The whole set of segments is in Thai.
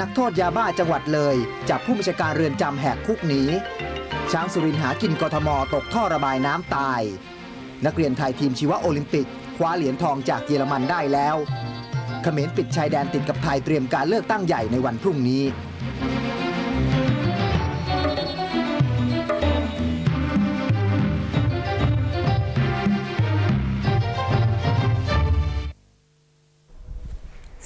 นักโทษยาบ้าจังหวัดเลย จับผู้บัญชาการเรือนจำแหกคุกหนีช้างสุรินหากินกทมตกท่อระบายน้ำตาย นักเรียนไทยทีมชีวโอลิมปิก คว้าเหรียญทองจากเยอรมันได้แล้วเขมรปิดชายแดนติดกับไทยเตรียมการเลือกตั้งใหญ่ในวันพรุ่งนี้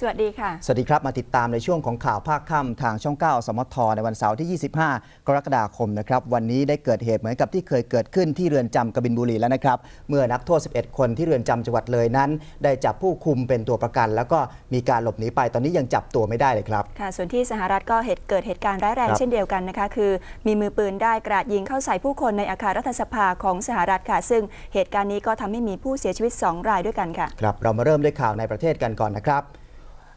สวัสดีค่ะ สวัสดีครับ มาติดตามในช่วงของข่าวภาคค่ำทางช่อง 9 สมทในวันเสาร์ที่ 25 กรกฎาคมนะครับ วันนี้ได้เกิดเหตุเหมือนกับที่เคยเกิดขึ้นที่เรือนจำกบินบุรีแล้วนะครับ เมื่อนักโทษ 11 คนที่เรือนจำจังหวัดเลยนั้น ได้จับผู้คุมเป็นตัวประกัน แล้วก็มีการหลบหนีไป ตอนนี้ยังจับตัวไม่ได้เลยครับ ค่ะ ส่วนที่สหรัฐก็เหตุเกิดเหตุการณ์ร้ายแรงครับเช่นเดียวกันนะคะ คือ มีมือปืนได้กราดยิงเข้าใส่ผู้คนในอาคารรัฐสภาของสหรัฐค่ะ ซึ่งเหตุการณ์นี้ก็ทำให้มีผู้เสียชีวิต 2 รายด้วยกันค่ะ ครับ เรามาเริ่มด้วยข่าวในประเทศกันก่อนนะครับ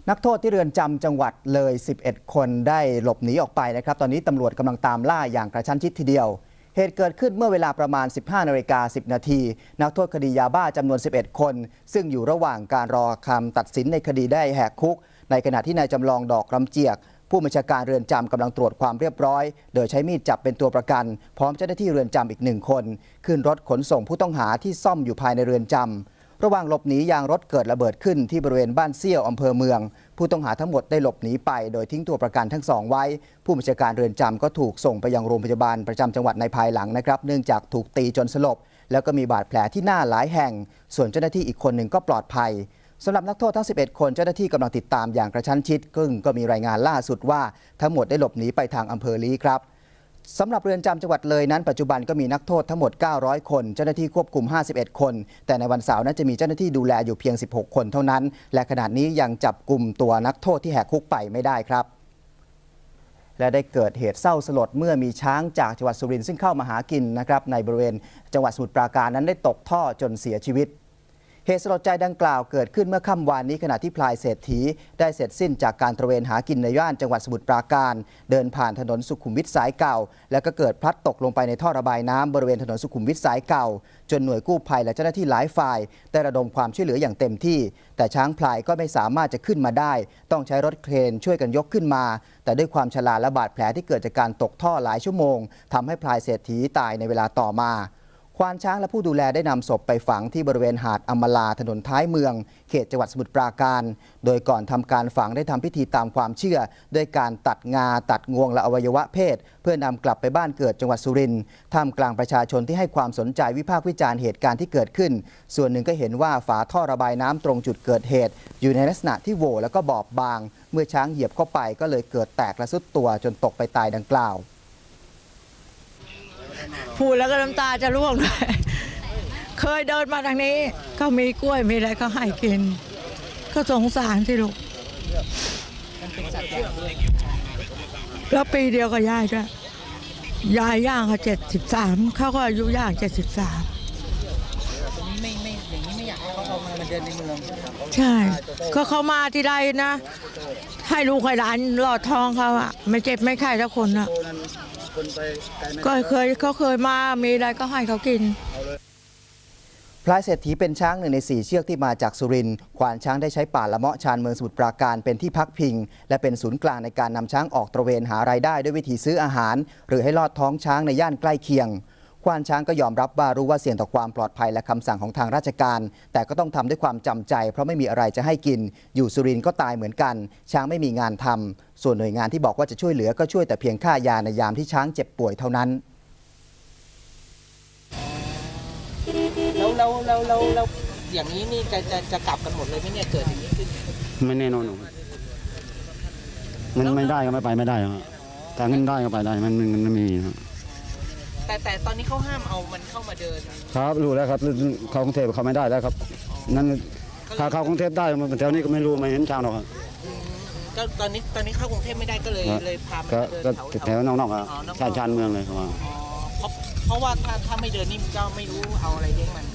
นักโทษที่เรือนจำจังหวัดเลย 11 คนได้หลบหนีออกไปนะครับ ตอนนี้ตำรวจกำลังตามล่าอย่างกระชั้นชิดทีเดียว เหตุเกิดขึ้นเมื่อเวลาประมาณ 15นาฬิกา10 นาที นักโทษคดียาบ้าจำนวน 11 คน ซึ่งอยู่ระหว่างการรอคำตัดสินในคดีได้แหกคุก ในขณะที่นายจำลองดอกลำเจียก ผู้บัญชาการเรือนจำกำลังตรวจความเรียบร้อย โดยใช้มีดจับเป็นตัวประกัน พร้อมเจ้าหน้าที่เรือนจำอีกหนึ่งคน ขึ้นรถขนส่งผู้ต้องหาที่ซ่อมอยู่ภายในเรือนจำ ระหว่างหลบหนียางรถเกิดระเบิดขึ้นที่บริเวณบ้านเซี่ยวอำเภอเมือง ผู้ต้องหาทั้งหมดได้หลบหนีไป โดยทิ้งตัวประกันทั้งสองไว้ ผู้บัญชาการเรือนจำก็ถูกส่งไปยังโรงพยาบาลประจำจังหวัดในภายหลังนะครับ เนื่องจากถูกตีจนสลบ แล้วก็มีบาดแผลที่หน้าหลายแห่ง ส่วนเจ้าหน้าที่อีกคนหนึ่งก็ปลอดภัยสำหรับนักโทษทั้ง 11 คนเจ้าหน้าที่กำลังติดตามอย่างกระชั้นชิดซึ่งก็มีรายงานล่าสุดว่าทั้งหมดได้หลบหนีไปทางอำเภอลีครับ สำหรับเรือนจำจังหวัดเลยนั้นปัจจุบันก็มีนักโทษทั้งหมด 900 คน เจ้าหน้าที่ควบคุม 51 คน แต่ในวันเสาร์นั้นจะมีเจ้าหน้าที่ดูแลอยู่เพียง 16 คนเท่านั้น และขณะนี้ยังจับกลุ่มตัวนักโทษที่แหกคุกไปไม่ได้ครับ และได้เกิดเหตุเศร้าสลดเมื่อมีช้างจากจังหวัดสุรินทร์ซึ่งเข้ามาหากินนะครับในบริเวณจังหวัดสมุทรปราการนั้นได้ตกท่อจนเสียชีวิต เหตุสลดใจดังกล่าวเกิดขึ้นเมื่อค่ำวานนี้ขณะที่พลายเศรษฐี ได้เสร็จสิ้นจากการตระเวนหากินในย่านจังหวัดสมุทรปราการ เดินผ่านถนนสุขุมวิทสายเก่า แล้วก็เกิดพลัดตกลงไปในท่อระบายน้ำบริเวณถนนสุขุมวิทสายเก่า จนหน่วยกู้ภัยและเจ้าหน้าที่หลายฝ่ายได้ระดมความช่วยเหลืออย่างเต็มที่ แต่ช้างพลายก็ไม่สามารถจะขึ้นมาได้ ต้องใช้รถเครนช่วยกันยกขึ้นมา แต่ด้วยความชราและบาดแผลที่เกิดจากการตกท่อหลายชั่วโมงทำให้พลายเศรษฐีตายในเวลาต่อมา ควานช้างและผู้ดูแลได้นำศพไปฝังที่บริเวณหาดอมลาถนนท้ายเมือง เขตจังหวัดสมุทรปราการ โดยก่อนทำการฝังได้ทำพิธีตามความเชื่อ ด้วยการตัดงาตัดงวงและอวัยวะเพศ เพื่อนำกลับไปบ้านเกิดจังหวัดสุรินทร์ท่ามกลางประชาชนที่ให้ความสนใจวิพากษ์วิจารณ์เหตุการณ์ที่เกิดขึ้น ส่วนหนึ่งก็เห็นว่าฝาท่อระบายน้ำตรงจุดเกิดเหตุ อยู่ในลักษณะที่โหว่แล้วก็บอบบาง เมื่อช้างเหยียบเข้าไปก็เลยเกิดแตกและสุดตัวจนตกไปตายดังกล่าว พูดแล้วก็น้ำตาจะร่วงเลยเคยเดินมาทางนี้ก็มีกล้วยมีอะไรก็ให้กิน ก็สงสารสิลูกแล้วปีเดียวกับยายด้วยยายย่างเขาเจ็ดสิบสามเขาก็อายุย่างเจ็ดสิบสามไม่ไม่อย่างนี้ไม่อยากให้เขาเอามามาเดินในเมืองใช่ ก็เขามาที่ใดนะ ให้ลูกให้หลานหลอดทองเขาอะไม่เจ็บไม่ไข้ทุกคนอะ ก็เคยเขาเคยมามีอะไรก็ให้เขากิน พลายเศรษฐีเป็นช้างหนึ่งในสี่เชือกที่มาจากสุรินทร์ควานช้างได้ใช้ป่าละเมาะชานเมืองสมุทรปราการเป็นที่พักพิง และเป็นศูนย์กลางในการนำช้างออกตระเวนหารายได้ด้วยวิธีซื้ออาหาร หรือให้ลอดท้องช้างในย่านใกล้เคียง ควานช้างก็ยอมรับว่ารู้ว่าเสี่ยงต่อความปลอดภัยและคำสั่งของทางราชการ แต่ก็ต้องทำด้วยความจำใจ เพราะไม่มีอะไรจะให้กิน อยู่สุรินทร์ก็ตายเหมือนกัน ช้างไม่มีงานทำส่วนหน่วยงานที่บอกว่าจะช่วยเหลือก็ช่วยแต่เพียงค่ายาในยามที่ช้างเจ็บป่วยเท่านั้นแล้วแล้วแล้วแล้วแล้วอย่างนี้นี่จะจะจะกลับกันหมดเลยไหมเนี่ยเกิดอย่างนี้ขึ้นไม่แน่นอนหรอกมันไม่ได้ก็ไม่ไปไม่ได้ครับแต่เงินได้ก็ไปได้มันมันมันไม่มีครับ แต่แต่ตอนนี้เขาห้ามเอามันเข้ามาเดิน ครับรู้แล้วครับเข้ากรุงเทพเขาไม่ได้แล้วครับ นั่นถ้าเข้ากรุงเทพได้มันแถวนี้ก็ไม่รู้ไม่เห็นช้างหรอกครับก็ตอนนี้ตอนนี้เข้ากรุงเทพไม่ได้ก็เลยครับเลยพามันก็มาเดินก็แถวแถวนอกๆครับอ๋อนอกๆชานชานเมืองเลยครับว่าอ๋อเพราะเพราะว่าถ้าถ้าไม่เดินนี่ก็ไม่รู้เอาอะไรเลี้ยงมัน